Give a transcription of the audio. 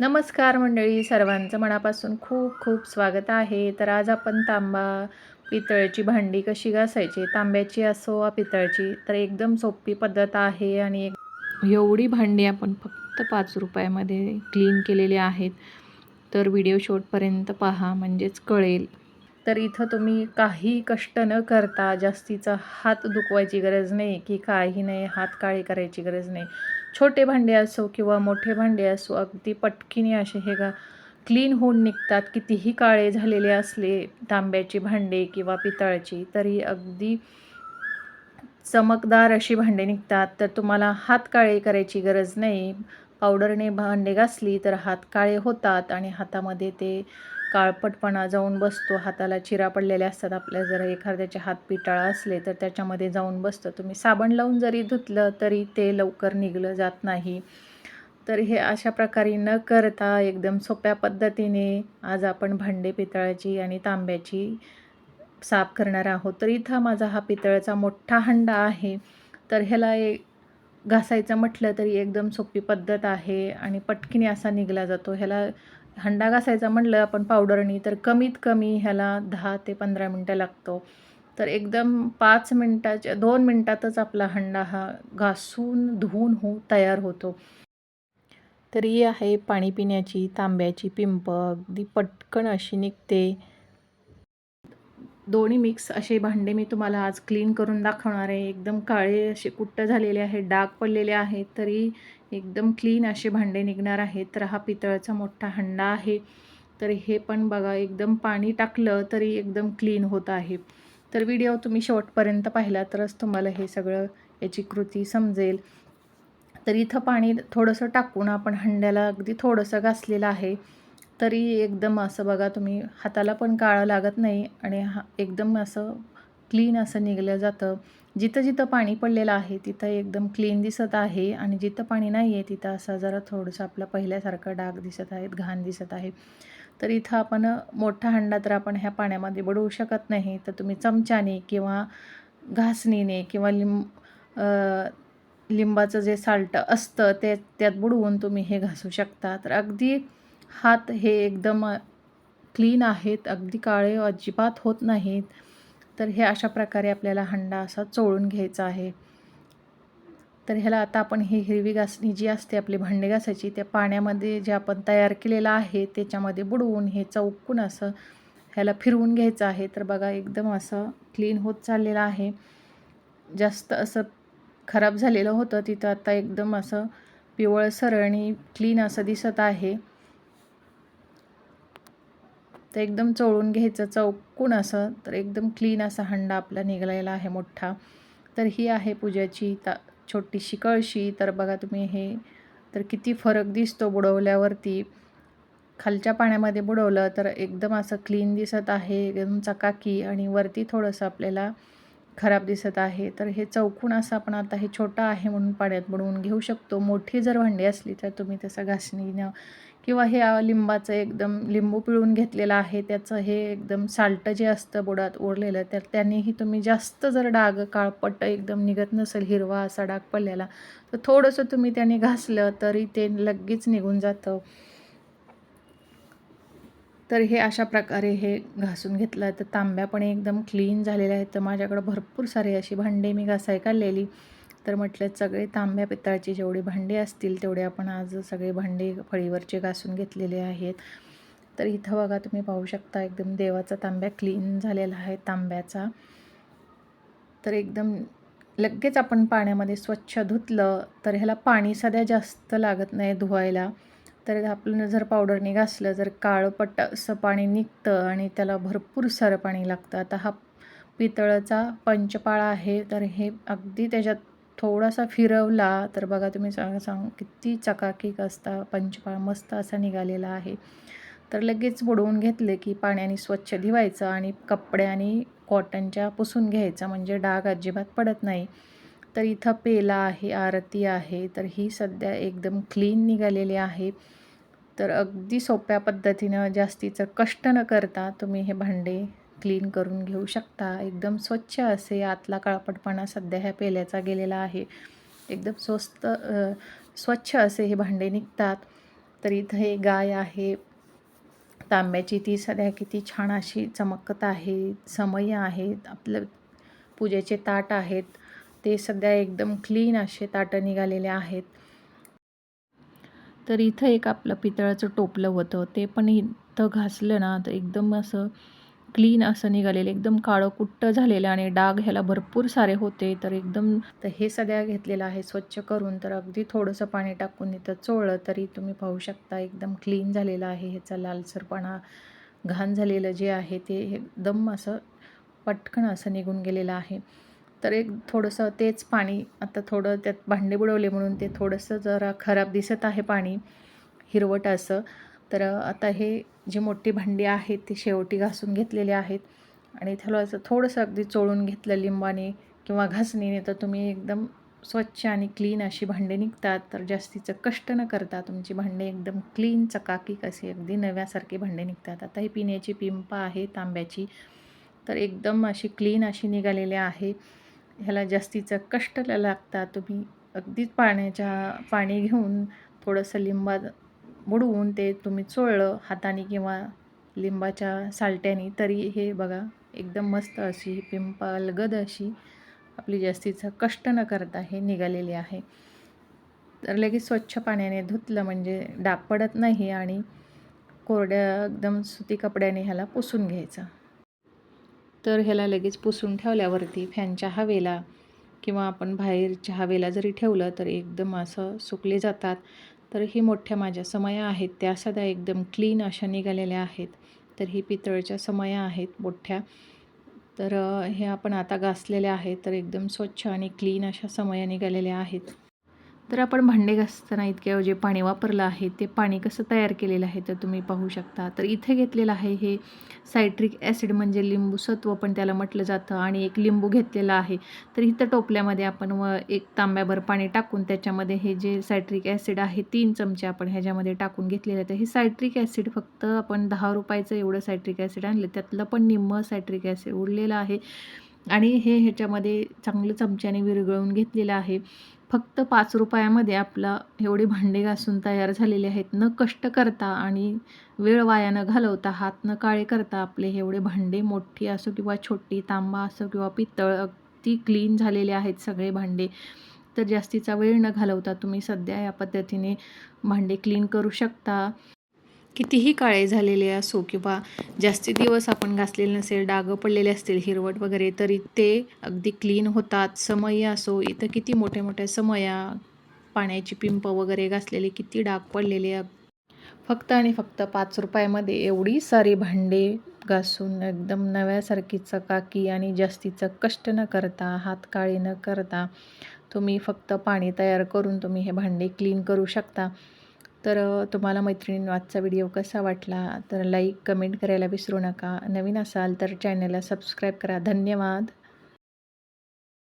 नमस्कार मंडळी सर्वांचं मनापासून खूप खूप स्वागत आहे. तर आज आपण तांबा पितळची भांडी कशी घासायची तांब्याची असो वा पितळची तर एकदम सोपी पद्धत आहे आणि एक- एवढी भांडी आपण फक्त पाच रुपयामध्ये क्लीन केलेली आहेत. तर व्हिडिओ शॉटपर्यंत पहा म्हणजेच कळेल. तर इथं तुम्ही काही कष्ट न करता जास्तीचा हात दुखवायची गरज नाही की काही नाही हात काळे करायची गरज नाही. छोटे भांडे असो किंवा मोठे भांडे असो अगदी पटकीने असे हे गा क्लीन होऊन निघतात. कितीही काळे झालेले असले तांब्याची भांडे किंवा पितळाची तरी अगदी चमकदार अशी भांडे निघतात. तर तुम्हाला हात काळे करायची गरज नाही. पावडरने भांडे घासली तर हात काळे होतात आणि हातामध्ये ते काळपटपणा जाऊन बसतो. हाताला चिरा पडलेले असतात आपल्या. जर एखाद्याचे हात पिटाळा असले तर त्याच्यामध्ये जाऊन बसतं. तुम्ही साबण लावून जरी धुतलं तरी ते लवकर निघलं जात नाही. तर हे अशा प्रकारे न करता एकदम सोप्या पद्धतीने आज आपण भांडे पितळाची आणि तांब्याची साफ करणार आहोत. तर इथं माझा हा पितळाचा मोठा हंडा आहे. तर ह्याला एक घासायचं म्हटलं तरी एकदम सोपी पद्धत आहे आणि पटकिनी असा निघला जातो. ह्याला हंडा घासायचा म्हटलं आपण पावडरनी तर कमीत कमी ह्याला दहा ते पंधरा मिनटं लागतो. तर एकदम पाच मिनटाच्या दोन मिनटातच आपला हंडा हा घासून धुवून हो तयार होतो. तर ही आहे पाणी पिण्याची तांब्याची पिंप अगदी पटकन अशी निघते. दोन्ही मिक्स असे भांडे मी तुम्हाला आज क्लीन करून दाखवणार आहे. एकदम काळे असे कुट्ट झालेले आहेत डाग पडलेले आहेत तरी एकदम क्लीन असे भांडे निघणार आहेत. तर हा पितळाचा मोठा हंडा आहे. तर हे पण बघा एकदम पाणी टाकलं तरी एकदम क्लीन होत आहे. तर व्हिडिओ तुम्ही शेवटपर्यंत पाहिला तरच तुम्हाला हे सगळं याची कृती समजेल. तर इथं पाणी थोडंसं टाकून आपण हंड्याला अगदी थोडंसं घासलेलं आहे. तरी एकदम असं बघा तुम्ही हाताला पण काळं लागत नाही आणि हा एकदम असं क्लीन असं निघलं जातं. जिथं जिथं पाणी पडलेलं आहे तिथं एकदम क्लीन दिसत आहे आणि जिथं पाणी नाही आहे तिथं असं जरा थोडंसं आपलं पहिल्यासारखं डाग दिसत आहेत घाण दिसत आहे. तर इथं आपण मोठा हंडा तर आपण ह्या पाण्यामध्ये बुडवू शकत नाही. तर तुम्ही चमच्याने किंवा घासणीने किंवा लिंब लिंबाचं जे साल्ट असतं ते त्यात बुडवून तुम्ही हे घासू शकता. तर अगदी हात हे एकदम क्लीन आहेत. अगदी काळे अजिबात होत नाहीत. तर हे अशा प्रकारे आपल्याला हंडा असा चोळून घ्यायचा आहे. तर ह्याला आता आपण ही हिरवी घासणी जी असते आपली भांडे घासायची त्या पाण्यामध्ये जे आपण तयार केलेलं आहे त्याच्यामध्ये बुडवून हे चौकून असं ह्याला फिरवून घ्यायचं आहे. तर बघा एकदम असं क्लीन होत चाललेलं आहे. जास्त असं खराब झालेलं होतं तिथं आता एकदम असं पिवळसर आणि क्लीन असं दिसत आहे. तर एकदम चोळून घ्यायचं चौकून असं तर एकदम क्लीन असा हंडा आपला निघालेला आहे मोठा. तर ही आहे पूजाची ता छोटीशी कळशी. तर बघा तुम्ही हे तर किती फरक दिसतो बुडवल्यावरती. खालच्या पाण्यामध्ये बुडवलं तर एकदम असं क्लीन दिसत आहे एकदम चकाकी आणि वरती थोडंसं आपल्याला खराब दिसत आहे. तर हे चौकून असं आपण आता हे छोटं आहे म्हणून पाण्यात बुडवून घेऊ शकतो. मोठी जर भांडी असली तर तुम्ही तसं घासणीनं किंवा हे लिंबाचं एकदम लिंबू पिळून घेतलेलं आहे त्याचं हे एकदम साल्ट जे असतं बुडात ओढलेलं तर त्यांनीही तुम्ही जास्त जर डाग काळपट्ट एकदम निघत नसेल हिरवा असा डाग पडलेला तर थोडंसं तुम्ही त्याने घासलं तरी ते लगेच निघून जातं. तर हे अशा प्रकारे हे घासून घेतलं तर तांब्या पण एकदम क्लीन झालेल्या आहेत तर माझ्याकडं भरपूर सारे अशी भांडे मी घासाय काढलेली तर म्हटलं सगळे तांब्या पितळाची जेवढी भांडी असतील तेवढे आपण आज सगळे भांडे फळीवरचे घासून घेतलेले आहेत. तर इथं बघा तुम्ही पाहू शकता एकदम देवाचा तांब्या क्लीन झालेला आहे तांब्याचा. तर एकदम लगेच आपण पाण्यामध्ये स्वच्छ धुतलं तर ह्याला पाणी सध्या जास्त लागत नाही धुवायला. तर आपलं जर पावडरने घासलं जर काळपट्ट असं पाणी निघतं आणि त्याला भरपूर सारं पाणी लागतं. आता हा पितळाचा पंचपाळा आहे तर हे अगदी त्याच्यात थोडासा फिरवला तर बघा तुम्ही सांग सांग किती चकाकीक असता पंचपाळ मस्त असा निघालेला आहे. तर लगेच बुडवून घेतले की पाण्याने स्वच्छ धुवायचं आणि कपड्याने कॉटनच्या पुसून घ्यायचं म्हणजे डाग अजिबात पडत नाही. तर इथं पेला आहे आरती आहे तर ही सध्या एकदम क्लीन निघालेली आहे. तर अगदी सोप्या पद्धतीनं जास्तीचं कष्ट न करता तुम्ही हे भांडे क्लीन करून घेऊ शकता. एकदम स्वच्छ असे आतला काळपटपणा सध्या ह्या पेल्याचा गेलेला आहे. एकदम स्वस्त स्वच्छ असे हे भांडे निघतात. तर इथं हे गाय आहे. तांब्याची ती सध्या किती छान अशी चमकत आहे. समय आहेत आपलं पूजेचे ताट आहेत. ते सध्या एकदम क्लीन असे ताटं निघालेले आहेत. तर इथं एक आपलं पितळाचं टोपलं होतं. ते पण इथं घासलं ना तर एकदम असं क्लीन असं निघालेलं एकदम काळं कुट्ट झालेलं आणि डाग ह्याला भरपूर सारे होते. तर एकदम तर हे सगळ्या घेतलेलं आहे स्वच्छ करून तर अगदी थोडंसं पाणी टाकून इथं चोळलं तरी तुम्ही पाहू शकता एकदम क्लीन झालेलं आहे. ह्याचा लालसरपणा घाण झालेलं जे आहे ते एकदम असं पटकन असं निघून गेलेलं आहे. तर एक थोडंसं तेच पाणी आता थोडं त्यात भांडे बुडवले म्हणून ते थोडंसं जरा खराब दिसत आहे पाणी हिरवट असं. तर आता हे जी मोठी भांडी आहेत ती शेवटी घासून घेतलेली आहेत. आणि त्याला असं थोडंसं अगदी चोळून घेतलं लिंबाने किंवा घासणीने तर तुम्ही एकदम स्वच्छ आणि क्लीन अशी भांडे निघतात. तर जास्तीचं कष्ट न करता तुमची भांडे एकदम क्लीन चकाकीक असे अगदी नव्यासारखे भांडे निघतात. आता ही पिण्याची पिंप आहे तांब्याची. तर एकदम अशी क्लीन अशी निघालेली आहे. ह्याला जास्तीचं कष्ट लागतात तुम्ही अगदीच पाण्याच्या पाणी घेऊन थोडंसं लिंबा बुडवून ते तुम्ही चोळलं हाताने किंवा लिंबाच्या सालट्याने तरी हे बघा एकदम मस्त अशी पिंपलगद अशी आपली जास्तीचं कष्ट न करता हे निघालेली आहे. तर लगेच स्वच्छ पाण्याने धुतलं म्हणजे डाग पडत नाही आणि कोरड्या एकदम सुती कपड्याने ह्याला पुसून घ्यायचं. तर ह्याला लगेच पुसून ठेवल्यावरती फॅनच्या हवेला किंवा आपण बाहेरच्या हवेला जरी ठेवलं तर एकदम असं सुकले जातात. तर ही मोठ्या माझ्या समया आहेत त्या सध्या एकदम क्लीन अशा निघालेल्या आहेत. तर ही पितळच्या समया आहेत मोठ्या. तर हे आपण आता घासलेल्या आहेत तर एकदम स्वच्छ आणि क्लीन अशा समया निघालेल्या आहेत. तर आपण भांडे घासताना इतके जे पाणी वापरलं आहे ते पाणी कसं तयार केलेलं आहे तर तुम्ही पाहू शकता. तर इथे घेतलेलं आहे हे सायट्रिक ॲसिड म्हणजे लिंबू सत्व पण त्याला म्हटलं जातं आणि एक लिंबू घेतलेला आहे. तर इथं टोपल्यामध्ये आपण व एक तांब्याभर पाणी टाकून त्याच्यामध्ये हे जे सायट्रिक ॲसिड आहे तीन चमचे आपण ह्याच्यामध्ये टाकून घेतलेलं आहे. तर हे सायट्रिक ॲसिड फक्त आपण दहा रुपयाचं एवढं सायट्रिक ॲसिड आणलं त्यातलं पण निम्म सायट्रिक ॲसिड उरलेलं आहे. आणि हे ह्याच्यामध्ये चांगलं चमच्याने विरघळून घेतलेलं आहे. फक्त पाच रुपयामध्ये आपला एवढे भांडे घासून तयार झालेले आहेत. न कष्ट करता आणि वेळ वाया न घालवता हात न काळे करता आपले एवढे भांडे मोठी असो किंवा छोटी तांबा असो किंवा पितळ अगदी क्लीन झालेले आहेत सगळे भांडे. तर जास्तीचा वेळ न घालवता तुम्ही सध्या या पद्धतीने भांडे क्लीन करू शकता. कितीही काळे झालेले असो किंवा जास्ती दिवस आपण घासलेले नसेल डागं पडलेले असतील हिरवट वगैरे तरी ते अगदी क्लीन होतात. समय असो इथं किती मोठ्या मोठ्या समया पाण्याची पिंप वगैरे घासलेले किती डाग पडलेले फक्त आणि फक्त पाच रुपयामध्ये एवढी सारी भांडे घासून एकदम नव्यासारखी चकाकी आणि जास्तीचं कष्ट न करता हातकाळे न करता तुम्ही फक्त पाणी तयार करून तुम्ही हे भांडे क्लीन करू शकता. तर तुम्हाला मैत्रिणींनो आजचा व्हिडिओ कसा वाटला? तर लाईक कमेंट करायला विसरू नका. नवीन असाल तर चॅनलला सबस्क्राईब करा. धन्यवाद.